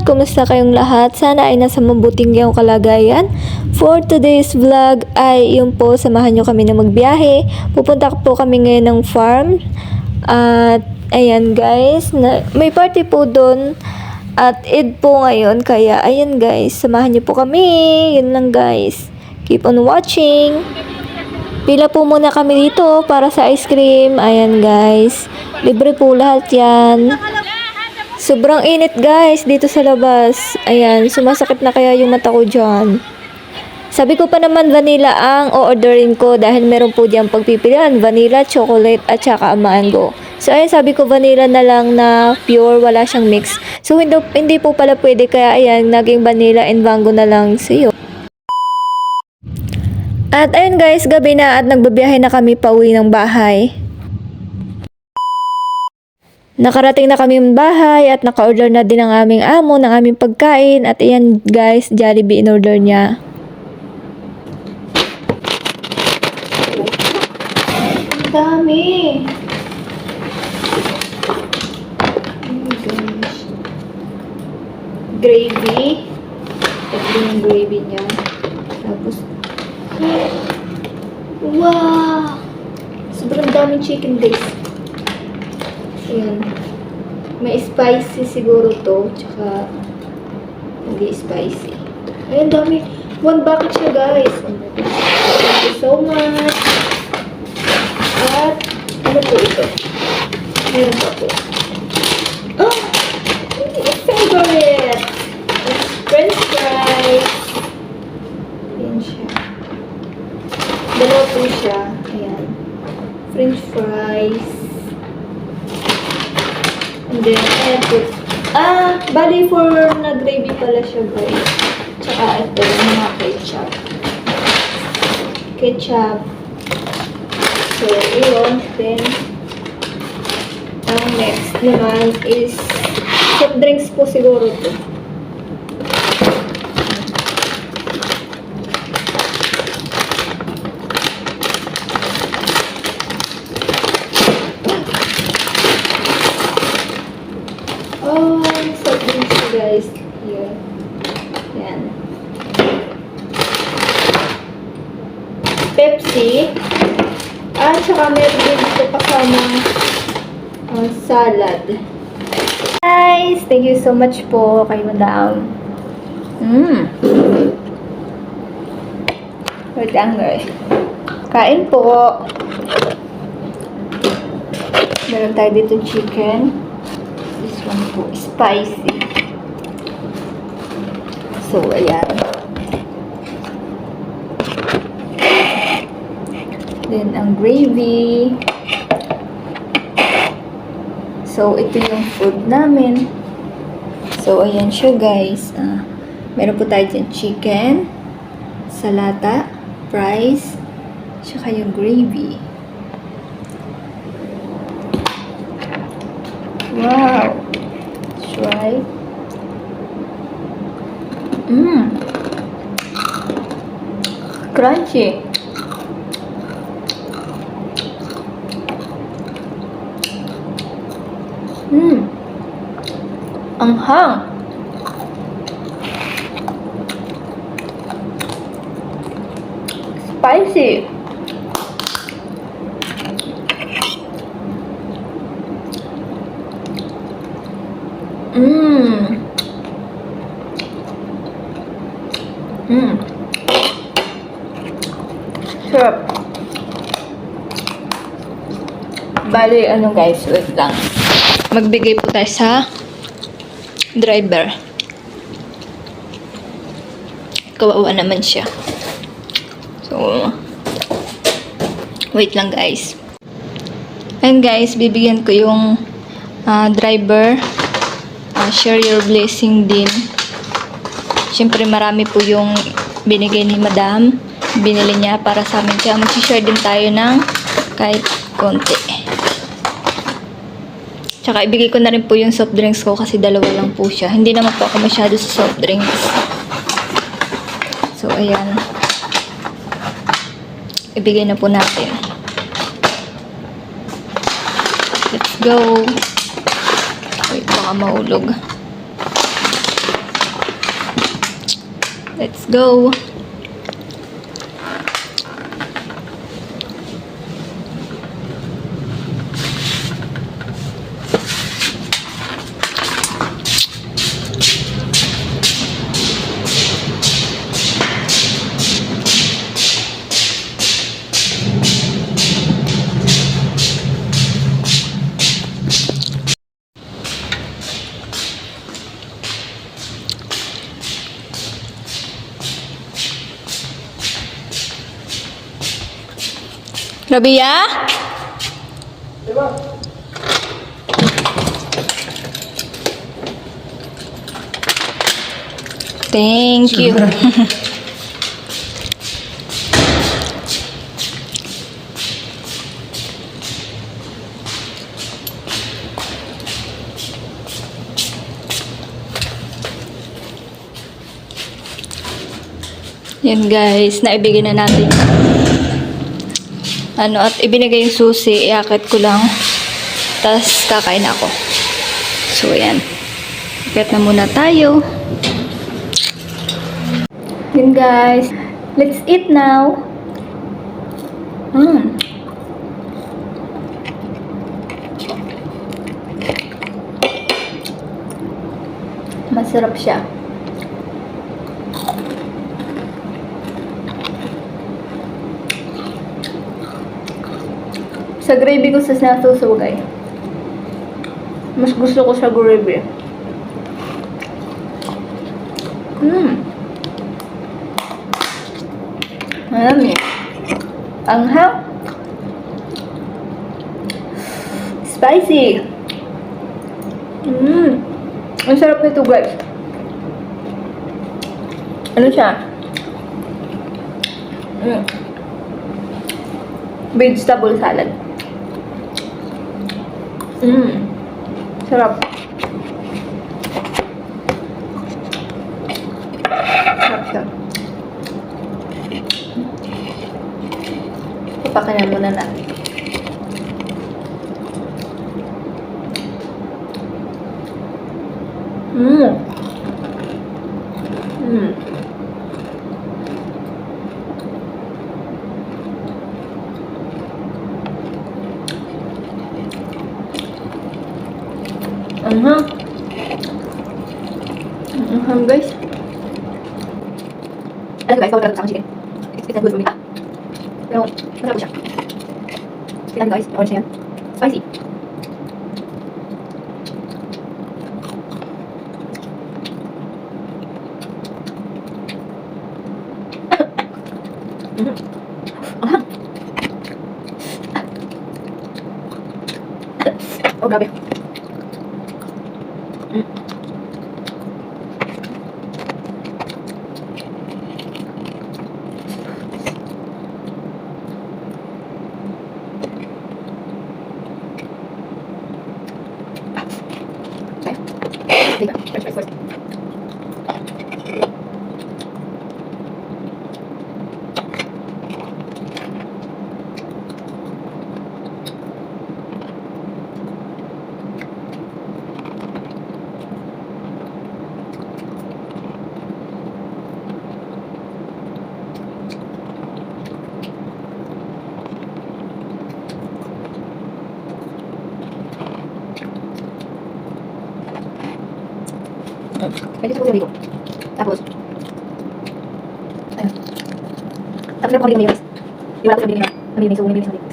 Kumusta kayong lahat? Sana ay nasa mabuting iyong kalagayan. For today's vlog ay yung po, samahan nyo kami na magbiyahe. Pupunta po kami ngayon ng farm. At ayan guys, na, may party po doon. At Eid po ngayon, kaya ayan guys, samahan nyo po kami. Yun lang guys. Keep on watching. Pila po muna kami dito para sa ice cream. Ayan guys. Libre po lahat yan. Sobrang init guys dito sa labas. Ayan, sumasakit na kaya yung mata ko dyan. Sabi ko pa naman vanilla ang o-orderin ko dahil meron po diyang pagpipilian. Vanilla, chocolate, at saka mango. So ayan, sabi ko vanilla na lang na pure, wala siyang mix. So hindi, hindi po pala pwede kaya ayan, naging vanilla and mango na lang siyo. At ayun guys, gabi na at nagbabiyahe na kami pauwi ng bahay. Nakarating na kami ng bahay at naka-order na din ang aming amo ng aming pagkain at ayan guys, Jollibee in order niya. Ang dami! Gravy. Ito yung gravy niya. Tapos, wow! Sobrang daming chicken guys. Ayan. May spicy siguro to. Tsaka, hindi spicy. Ayan, dami. One bucket siya, guys. Thank you so much. At, ano po ito? Meron pa po. Oh! It's favorite! It's french fries. Ayan siya. Dalawa po siya. Ayan. French fries. And then, ayan po. Ah, bali for na gravy pala siya, guys. Tsaka ito, yung mga ketchup. Ketchup. So, yun. Then, ang next naman is soft drinks po siguro to. Oh, soft drinks siya, guys. Here. Yan. Pepsi. At saka meron din ito kasama uh, salad. Guys, thank you so much po kay Madam. Mmm. Wait lang guys. Kain po. Meron tayo dito chicken. This one po, spicy. So, ayan. Then, ang gravy. So, ito yung food namin. So, ayan siya guys. Ah, meron po tayo dyan chicken, salata, fries, tsaka yung gravy. Wow! Try. Mmm! Crunchy! Mmm! Ang hang! Spicy! Mmm! Mmm! Sarap! Bali, ano guys, wait lang. Magbigay po tayo sa driver. Kawawa naman siya. So, wait lang guys. And guys, bibigyan ko yung ah, driver. Ah, share your blessing din. Siyempre marami po yung binigay ni madam. Binili niya para sa amin. Kaya mag-share din tayo ng kahit konti. Tsaka ibigay ko na rin po yung soft drinks ko kasi dalawa lang po siya. Hindi naman po ako masyado sa soft drinks. So, ayan. Ibigay na po natin. Let's go. Wait, baka maulog. Let's go. Rabia? Thank you. Yan guys, naibigay na natin. Ano, at ibinigay yung susi, iakit ko lang. Tapos kakain ako. So, yan. Ikat na muna tayo. Yun guys. Let's eat now. Mm. Masarap siya. Sa gravy ko sa sinasusugay. Mas gusto ko sa gravy. Mmm. Alam niyo. Anghang. Spicy. Mmm. Ang sarap nito guys. Ano siya? Mm. Vegetable salad. Mmm. Sarap. Sarap siya. Ipakanan muna natin. Mmm. Anghang. Anghang guys. Ano guys, kawag sa chicken. It's, it's not good for me. Ah. Pero, masarap siya. Tingnan guys, orange yan. Spicy. Oh, grabe. Pwede sa dito. Tapos, ayun. Tapos meron ko dito mayonnaise. Iwala ko sa binili na. Mayonnaise, so mayonnaise na dito.